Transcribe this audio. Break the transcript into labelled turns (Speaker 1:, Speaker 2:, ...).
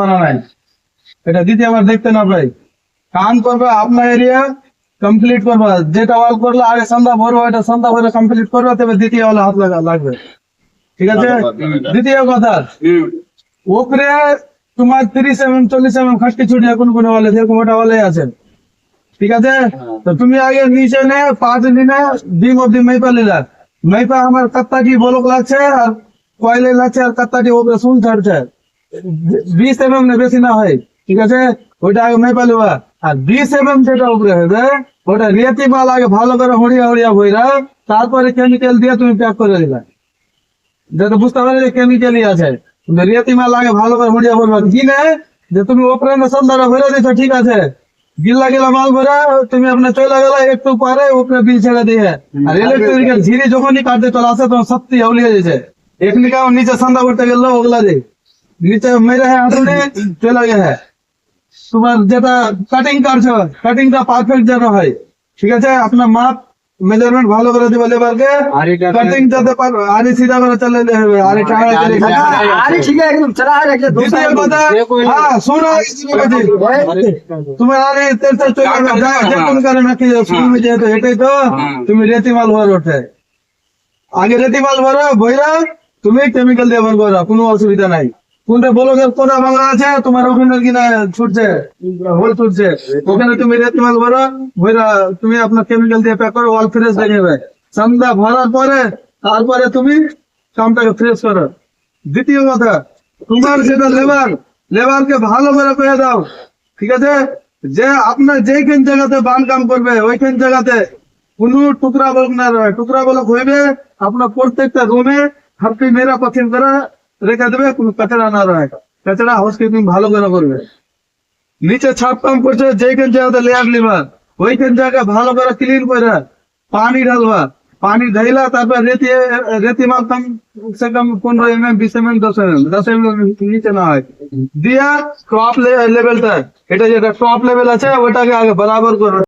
Speaker 1: মানা নাই। এটা দিতে আমার দেখতে না পাই কাম করবে আপনার এরিয়া কমপ্লিট করবে। যেটা ওয়াল করলে আগে সন্ধ্যা ভরবো এটা সন্ধ্যা ভরে কমপ্লিট করবে তবে দ্বিতীয় ওয়ালে হাত লাগা লাগবে। ঠিক আছে? দ্বিতীয় কথা ওপরে তোমার তিরিশ এম এম চল্লিশ এম এম খাটটি ছুটি কোন কোন ওয়ালে যেরকম ওটা ওয়ালে আছে। ঠিক আছে? তো তুমি আগে নিচে নে পাঁচ নিনে ডিম অব্দি মেপা নিলা মেপা আমার কাত্তাটি বলক লাগছে আর কয়লে লাগছে আর কাত্তাটি ওপরে শুন ছাড়ছে বিশ এম এম বেশি না হয় ঠিক আছে? ওইটা আগে মেপা লিবা আর বিশ এম এম যেটা উপরে হবে ওটা রিয়াতি মাল আগে ভালো করে হড়িয়া হড়িয়া বইরা তারপরে কেমিক্যাল দিয়ে তুমি প্যাক করে দিলা যাতে বুঝতে পারে যে কেমিক্যালই আছে রিয়াতি মাল আগে ভালো করে হড়িয়া বলবা। কি না যে তুমি ওপরে না সন্ধ্যাটা ভরে দিছো ঠিক আছে? গিল্লা গিলা মাল ভরা তুমি আপনার চলে গেলা একটু পরে উপরে বিল ছেড়ে দিয়ে। আর ইলেকট্রিক্যাল ঝিরি যখনই কাটতে চলে আসে তখন সত্যি হাউলিয়ে যাচ্ছে এখনি নিচে সন্ধ্যা করতে গেল ওগুলা যে নিচে মেরে হ্যাঁ হাতুড়ে চলে গে হ্যাঁ তোমার যেটা কাটিং কাটছো কাটিংটা পারফেক্ট যেন হয় ঠিক আছে আপনার মাপ মেজারমেন্ট ভালো করে দিবে লেবারকে কাটিং যাতে পার আরে সিধা করে চলে হবে আরে টাকা চলে
Speaker 2: अरे ठीक है एकदम चला है एकदम दो
Speaker 1: দ্বিতীয় কথা হ্যাঁ শোনো তুমি আরে তেল তেল চলে যাবে যা যে কোন কারণে নাকি শুনবে যেহেতু এটাই তো তুমি রেতি মাল ভর ওঠে আগে রেতি মাল ভরো ভৈরা তুমি কেমিক্যাল দিয়ে ভর করো কোনো অসুবিধা নাই আছে? তোমার ছুটছে? তুমি তুমি আপনার দিয়ে ভরার পরে, তারপরে তুমি কামটাকে ফ্রেশ করো। দ্বিতীয় কথা, তোমার যেটা লেবার লেবারকে ভালো করে পেয়ে দাও। ঠিক আছে? যে আপনার যেইখান জায়গাতে বান কাম করবে, ওইখান জায়গাতে কোনো টুকরা বলক না টুকরা বলক হইবে, আপনার প্রত্যেকটা রুমে হাফটি মেরা পছন্দ করে রেখে দেবে, কোনো কাচড়া না রয় কাচড়া হাউস কিপিং ভালো করে করবে। নিচে ছাপ কাম করছে, যেইখান জায়গাতে লেয়ার লিবার ওইখান জায়গা ভালো করে ক্লিন করে পানি ঢালবা। পানি ঢাইলা তারপর রেতি রেতি মাল কম, সে কম পনেরো এম এম বিশ এম এম দশ এম এম দশ এম এম নিচে না হয়। দিয়া টপ লেভেলটা এটা যেটা টপ লেভেল আছে, ওটাকে আগে বরাবর করো।